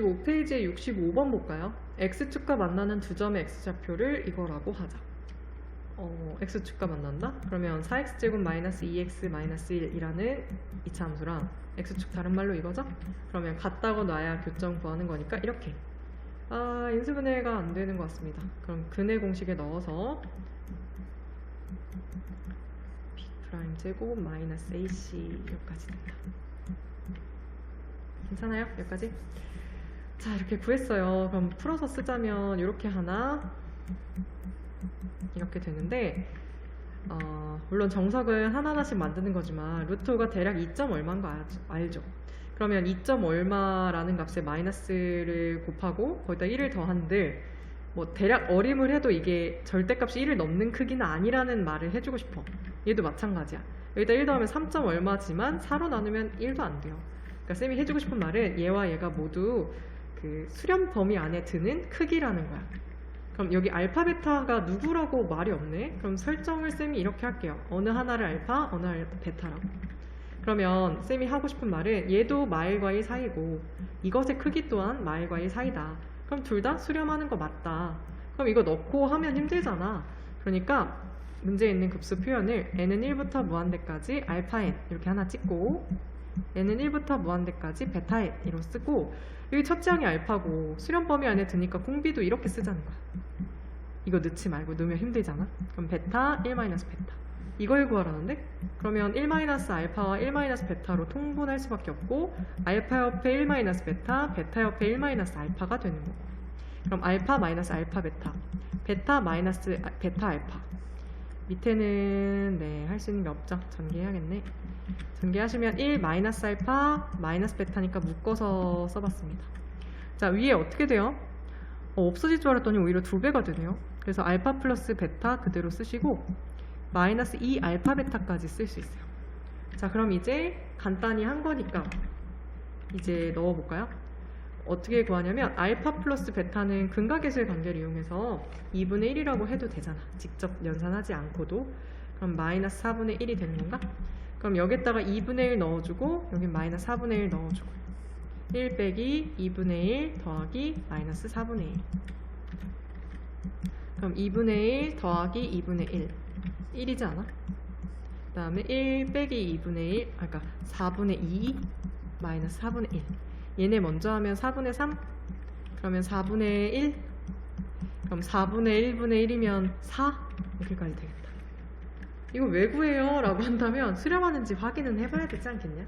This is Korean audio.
65페이지에 65번 볼까요? x축과 만나는 두 점의 x좌표를 이거라고 하자. 어, x축과 만난다? 그러면 4x제곱 마이너스 2x 마이너스 1이라는 이차함수랑 x축 다른 말로 이거죠? 그러면 같다고 놔야 교점 구하는 거니까 이렇게. 아, 인수분해가 안 되는 것 같습니다. 그럼 근해 공식에 넣어서 b 제곱 마이너스 ac 여기까지 된다. 괜찮아요? 여기까지? 자 이렇게 구했어요. 그럼 풀어서 쓰자면 이렇게 하나 이렇게 되는데 어, 물론 정석은 하나하나씩 만드는 거지만 루트가 대략 2점 얼마인 거 알죠? 그러면 2점 얼마라는 값에 마이너스를 곱하고 거기다 1을 더한들 뭐 대략 어림을 해도 이게 절대값이 1을 넘는 크기는 아니라는 말을 해주고 싶어. 얘도 마찬가지야. 여기다 1 더하면 3점 얼마지만 4로 나누면 1도 안 돼요. 그러니까 쌤이 해주고 싶은 말은 얘와 얘가 모두 그 수렴 범위 안에 드는 크기라는 거야. 그럼 여기 알파 베타가 누구라고 말이 없네. 그럼 설정을 쌤이 이렇게 할게요. 어느 하나를 알파, 어느 하나를 베타라고. 그러면 쌤이 하고 싶은 말은 얘도 마일과 의 사이고 이것의 크기 또한 마일과 의 사이다. 그럼 둘 다 수렴하는 거 맞다. 그럼 이거 넣고 하면 힘들잖아. 그러니까 문제에 있는 급수 표현을 n은 1부터 무한대까지 알파 n 이렇게 하나 찍고 n은 1부터 무한대까지 베타 n으로 쓰고 여기 첫째 항이 알파고 수렴 범위 안에 드니까 공비도 이렇게 쓰자는 거야. 이거 넣지 말고 넣으면 힘들잖아. 그럼 베타 1 마이너스 베타. 이걸 구하라는데? 그러면 1 마이너스 알파와 1 마이너스 베타로 통분할 수밖에 없고 알파 옆에 1 마이너스 베타, 베타 옆에 1 마이너스 알파가 되는 거고. 그럼 알파 마이너스 알파 베타, 베타 마이너스 아- 베타 알파. 밑에는 네, 할 수 있는 게 없죠. 전개해야겠네. 전개하시면 1 마이너스 알파 마이너스 베타니까 묶어서 써봤습니다. 자 위에 어떻게 돼요? 어, 없어질 줄 알았더니 오히려 두 배가 되네요. 그래서 알파 플러스 베타 그대로 쓰시고 마이너스 2 알파 베타까지 쓸 수 있어요. 자 그럼 이제 간단히 한 거니까 이제 넣어볼까요? 어떻게 구하냐면 알파 플러스 베타는 근각계수의 관계를 이용해서 2분의 1이라고 해도 되잖아. 직접 연산하지 않고도. 그럼 마이너스 4분의 1이 되는 건가? 그럼 여기다가 2분의 1 넣어주고 여기 마이너스 4분의 1 넣어주고 1 빼기 2분의 1 더하기 마이너스 4분의 1 그럼 2분의 1 더하기 2분의 1 1이지 않아? 그 다음에 1 빼기 2분의 1 아, 그러니까 4분의 2 마이너스 4분의 1 얘네 먼저 하면 4분의 3 그러면 4분의 1 그럼 4분의 1분의 1이면 4 이렇게까지 되겠다 이거 왜 구해요? 라고 한다면 수렴하는지 확인은 해봐야 되지 않겠냐?